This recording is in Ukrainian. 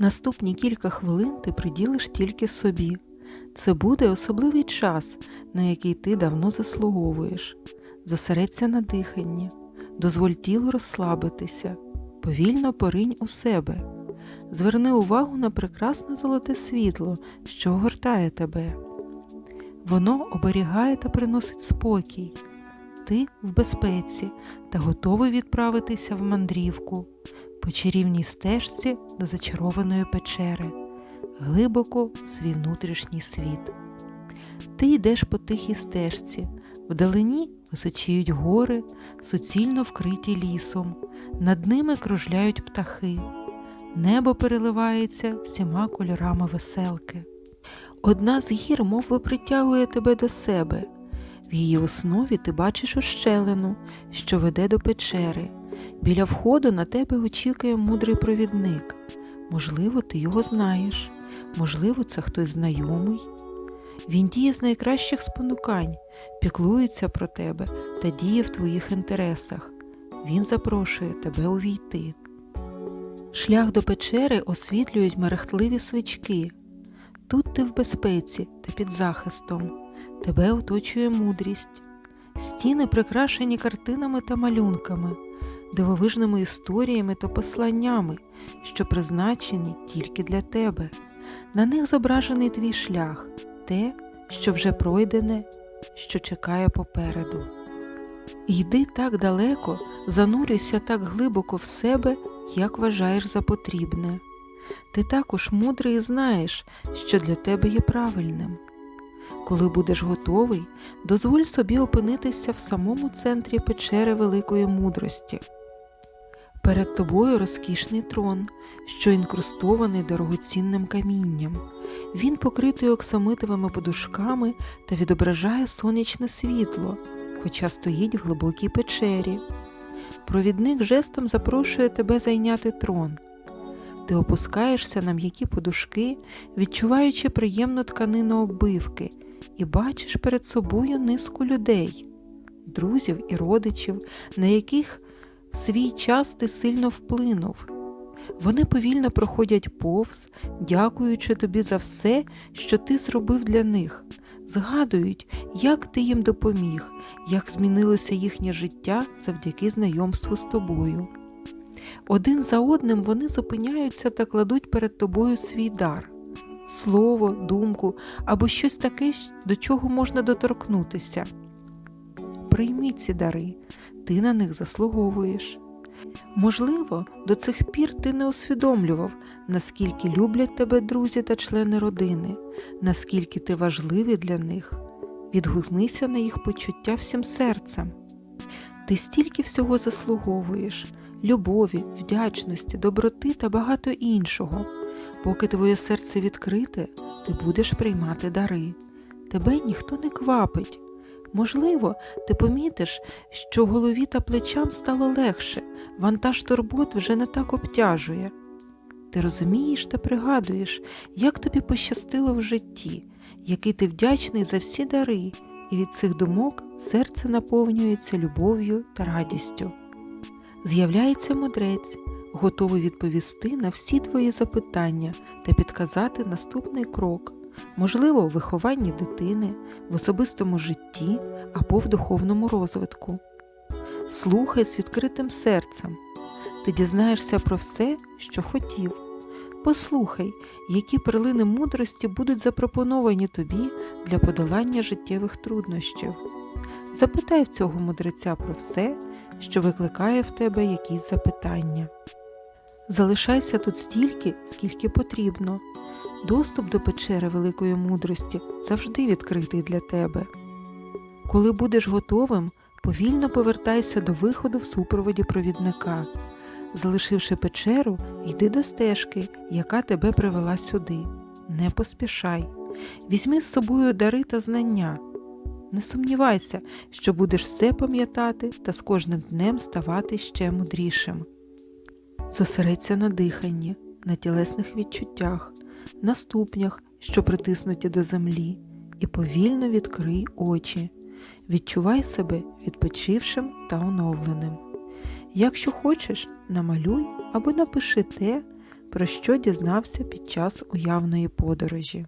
Наступні кілька хвилин ти приділиш тільки собі. Це буде особливий час, на який ти давно заслуговуєш. Зосередься на диханні, дозволь тілу розслабитися, повільно поринь у себе. Зверни увагу на прекрасне золоте світло, що огортає тебе. Воно оберігає та приносить спокій. Ти в безпеці та готовий відправитися в мандрівку по чарівній стежці до зачарованої печери, глибоко в свій внутрішній світ. Ти йдеш по тихій стежці, вдалині височіють гори, суцільно вкриті лісом, над ними кружляють птахи, небо переливається всіма кольорами веселки. Одна з гір мов би, притягує тебе до себе. В її основі ти бачиш ущелину, що веде до печери. Біля входу на тебе очікує мудрий провідник. Можливо, ти його знаєш, можливо, це хтось знайомий. Він діє з найкращих спонукань, піклується про тебе та діє в твоїх інтересах. Він запрошує тебе увійти. Шлях до печери освітлюють мерехтливі свічки. Тут ти в безпеці та під захистом. Тебе оточує мудрість. Стіни прикрашені картинами та малюнками, дивовижними історіями та посланнями, що призначені тільки для тебе. На них зображений твій шлях, те, що вже пройдене, що чекає попереду. Йди так далеко, занурюйся так глибоко в себе, як вважаєш за потрібне. Ти також мудрий знаєш, що для тебе є правильним. Коли будеш готовий, дозволь собі опинитися в самому центрі печери великої мудрості. Перед тобою розкішний трон, що інкрустований дорогоцінним камінням. Він покритий оксамитовими подушками та відображає сонячне світло, хоча стоїть в глибокій печері. Провідник жестом запрошує тебе зайняти трон. Ти опускаєшся на м'які подушки, відчуваючи приємну тканину оббивки, і бачиш перед собою низку людей, друзів і родичів, на яких в свій час ти сильно вплинув. Вони повільно проходять повз, дякуючи тобі за все, що ти зробив для них, згадують, як ти їм допоміг, як змінилося їхнє життя завдяки знайомству з тобою. Один за одним вони зупиняються та кладуть перед тобою свій дар слово, думку або щось таке, до чого можна доторкнутися. Прийми ці дари, ти на них заслуговуєш. Можливо, до цих пір ти не усвідомлював, наскільки люблять тебе друзі та члени родини, наскільки ти важливий для них. Відгукнися на їх почуття всім серцем. Ти стільки всього заслуговуєш любові, вдячності, доброти та багато іншого. Поки твоє серце відкрите, ти будеш приймати дари. Тебе ніхто не квапить. Можливо, ти помітиш, що голові та плечам стало легше, вантаж турбот вже не так обтяжує. Ти розумієш та пригадуєш, як тобі пощастило в житті, який ти вдячний за всі дари, і від цих думок серце наповнюється любов'ю та радістю. З'являється мудрець, готовий відповісти на всі твої запитання та підказати наступний крок, можливо, у вихованні дитини, в особистому житті або в духовному розвитку. Слухай з відкритим серцем. Ти дізнаєшся про все, що хотів. Послухай, які перлини мудрості будуть запропоновані тобі для подолання життєвих труднощів. Запитай в цього мудреця про все, що викликає в тебе якісь запитання. Залишайся тут стільки, скільки потрібно. Доступ до печери великої мудрості завжди відкритий для тебе. Коли будеш готовим, повільно повертайся до виходу в супроводі провідника. Залишивши печеру, йди до стежки, яка тебе привела сюди. Не поспішай. Візьми з собою дари та знання. Не сумнівайся, що будеш все пам'ятати та з кожним днем ставати ще мудрішим. Зосередься на диханні, на тілесних відчуттях, на ступнях, що притиснуті до землі, і повільно відкрий очі. Відчувай себе відпочившим та оновленим. Якщо хочеш, намалюй або напиши те, про що дізнався під час уявної подорожі.